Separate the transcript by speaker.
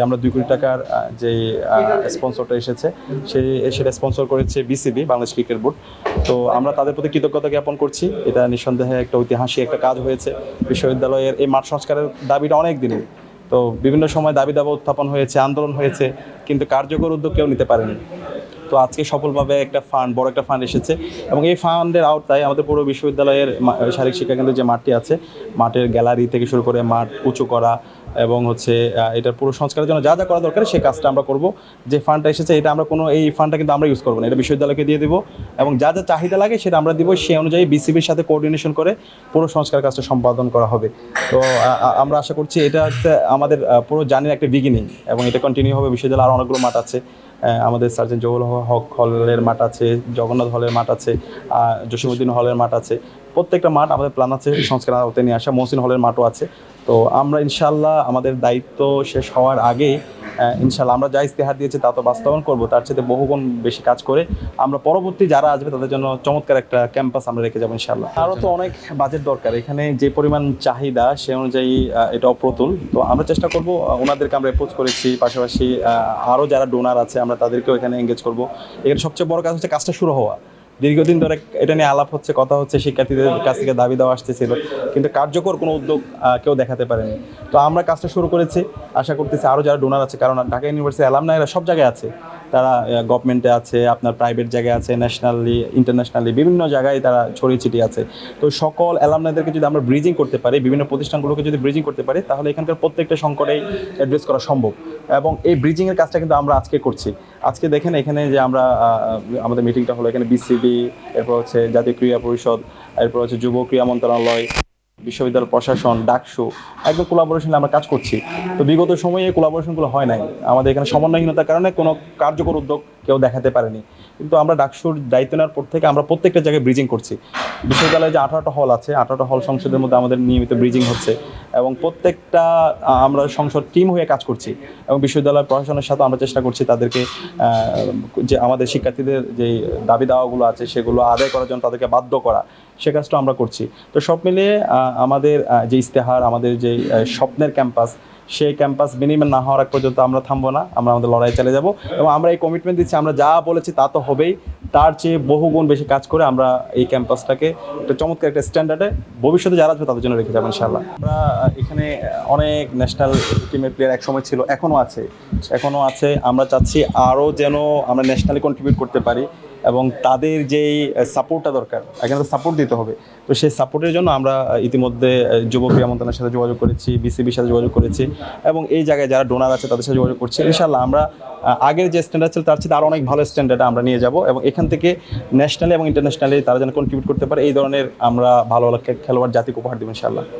Speaker 1: আমরা দুই কোটি টাকার যে স্পন্সরটা এসেছে সে সেটা স্পন্সর করেছে বিসিবি বাংলাদেশ ক্রিকেট বোর্ড। তো আমরা তাদের প্রতি কৃতজ্ঞতা জ্ঞাপন করছি। এটা নিঃসন্দেহে একটা ঐতিহাসিক একটা কাজ হয়েছে। বিশ্ববিদ্যালয়ের এই মাঠ সংস্কারের দাবিটা অনেক দিনের। তো বিভিন্ন সময় দাবি দাবা উত্থাপন হয়েছে, আন্দোলন হয়েছে, কিন্তু কার্যকর উদ্যোগ কেউ নিতে পারেনি। তো আজকে সফলভাবে একটা ফান্ড, বড় একটা ফান্ড এসেছে। এবং এই ফান্ডের আওতায় আমাদের পুরো বিশ্ববিদ্যালয়ের শারীরিক শিক্ষা কেন্দ্রের যে মাঠটি আছে, মাঠের গ্যালারি থেকে শুরু করে মাঠ উঁচু করা এবং হচ্ছে এটার পুরো সংস্কারের জন্য যা যা করা দরকার সেই কাজটা আমরা করব। যে ফান্ডটা এসেছে, এটা আমরা কোনো, এই ফান্ডটা কিন্তু আমরা ইউজ করব না। এটা বিশ্ববিদ্যালয়কে দিয়ে দিব এবং যা যা চাহিদা লাগে সেটা আমরা দিব, সেই অনুযায়ী বিসিবির সাথে কোঅর্ডিনেশন করে পুরো সংস্কার কাজটা সম্পাদন করা হবে। তো আমরা আশা করছি এটা হচ্ছে আমাদের পুরো জার্নির একটা বিগিনিং এবং এটা কন্টিনিউ হবে। বিশ্ববিদ্যালয়ে আরও অনেকগুলো মাঠ আছে। আমাদের সার্জন জহুল হক হলের মাঠ আছে জগন্নাথ হলের মাঠ আছে জসিমুদ্দিন হলের মাঠ আছে। প্রত্যেকটা মাঠ আমাদের প্ল্যান আছে সংস্কার আওতায় নিয়ে আসা মহসিন হলের মাঠও আছে। তো আমরা ইনশাল্লাহ আমাদের দায়িত্ব শেষ হওয়ার আহ, ইনশাল্লাহ আমরা যা ইস্তেহার দিয়েছি তা তো বাস্তবায়ন করব, তার সাথে বহুগুণ বেশি কাজ করে আমরা পরবর্তী যারা আসবে তাদের জন্য চমৎকার একটা ক্যাম্পাস আমরা রেখে যাব ইনশাল্লাহ আরও তো অনেক বাজেট দরকার, এখানে যে পরিমাণ চাহিদা সে অনুযায়ী এটা অপ্রতুল তো আমরা চেষ্টা করব ওনাদেরকে আমরা অ্যাপ্রোচ করেছি, পাশাপাশি আরও যারা ডোনার আছে আমরা তাদেরকেও এখানে এঙ্গেজ করব। এখানে সবচেয়ে বড় কাজ হচ্ছে কাজটা শুরু হওয়া। দীর্ঘদিন ধরে এটা নিয়ে আলাপ হচ্ছে, কথা হচ্ছে, শিক্ষার্থীদের কাছ থেকে দাবি দেওয়া আসতেছিল, কিন্তু কার্যকর কোনো উদ্যোগ কেউ দেখাতে পারেনি। তো আমরা কাজটা শুরু করেছি, আশা করতেছি আরও যারা ডোনার আছে, কারণ ঢাকা ইউনিভার্সিটি অ্যালামনাইরা সব জায়গায় আছে তারা গভর্নমেন্টে আছে, আপনার প্রাইভেট জায়গায় আছে ন্যাশনালি ইন্টারন্যাশনালি বিভিন্ন জায়গায় তারা ছড়িয়ে ছিটিয়ে আছে। তো সকল অ্যালামনাইদেরকে যদি আমরা ব্রিজিং করতে পারি, বিভিন্ন প্রতিষ্ঠানগুলোকে যদি ব্রিজিং করতে পারি, তাহলে এখানকার প্রত্যেকটা সংকটেই অ্যাড্রেস করা সম্ভব। এবং এই ব্রিজিংয়ের কাজটা কিন্তু আমরা আজকে করছি। আজকে দেখেন এখানে যে আমরা আমাদের মিটিংটা হলো এখানে বিসিবি এরপর হচ্ছে জাতীয় ক্রীড়া পরিষদ, এরপর হচ্ছে যুব ক্রীড়া মন্ত্রণালয় বিশ্ববিদ্যালয় প্রশাসন, ডাকসু, একদম কোলাবোরেশনে আমরা কাজ করছি। তো বিগত সময়ে কোলাবোরেশনগুলো হয় নাই। আমাদের এখানে সমন্বয়হীনতার কারণে কোনো কার্যকর উদ্যোগ কেউ দেখাতে পারেনি। কিন্তু আমরা ডাকসুর দায়িত্ব নেওয়ার পর থেকে আমরা প্রত্যেকটা জায়গায় ব্রিজিং করছি। বিশ্ববিদ্যালয়ে যে আঠারোটা হল আছে, আঠারোটা হল সংসদের মধ্যে আমাদের নিয়মিত ব্রিজিং হচ্ছে এবং প্রত্যেকটা আমরা সংসদ টিম হয়ে কাজ করছি এবং বিশ্ববিদ্যালয় প্রশাসনের সাথে আমরা চেষ্টা করছি তাদেরকে যে আমাদের শিক্ষার্থীদের যে দাবি দাওয়াগুলো আছে সেগুলো আদায় করার জন্য তাদেরকে বাধ্য করা, সে কাজটা আমরা করছি। তো সব মিলিয়ে আমাদের যে ইস্তেহার আমাদের যে স্বপ্নের ক্যাম্পাস সেই ক্যাম্পাস মিনিমাম না হওয়ার পর্যন্ত আমরা থামবো না, আমরা আমাদের লড়াই চালিয়ে যাব এবং আমরা এই কমিটমেন্ট দিচ্ছি, আমরা যা বলেছি তা তো হবেই। তার চেয়ে বহুগুণ বেশি কাজ করে আমরা এই ক্যাম্পাসটাকে একটা চমৎকার একটা স্ট্যান্ডার্ডে ভবিষ্যতে যারা আসবে তাদের জন্য রেখে যাবেন ইনশাল্লাহ আমরা এখানে অনেক ন্যাশনাল টিমের প্লেয়ার একসময় ছিল এখনও আছে। এখনও আছে, আমরা চাচ্ছি আরও যেন আমরা ন্যাশনালি কন্ট্রিবিউট করতে পারি। এবং তাদের যেই সাপোর্টটা দরকার, এখানে তো সাপোর্ট দিতে হবে। তো সেই সাপোর্টের জন্য আমরা ইতিমধ্যে যুব ক্রীড়া মন্ত্রণালয়ের সাথে যোগাযোগ করেছি বিসিবির সাথে যোগাযোগ করেছি এবং এই জায়গায় যারা ডোনার আছে তাদের সাথে যোগাযোগ করছি। ইনশাল্লাহ আমরা আগের যে স্ট্যান্ডার্ড ছিল তার চেয়ে আরও অনেক ভালো স্ট্যান্ডার্ড আমরা নিয়ে যাব এবং এখান থেকে ন্যাশনালি এবং ইন্টারন্যাশনালি তারা যেন কন্ট্রিবিউট করতে পারে, এই ধরনের আমরা ভালো ভালো খেলোয়াড় জাতিকে উপহার দেবো ইনশাল্লাহ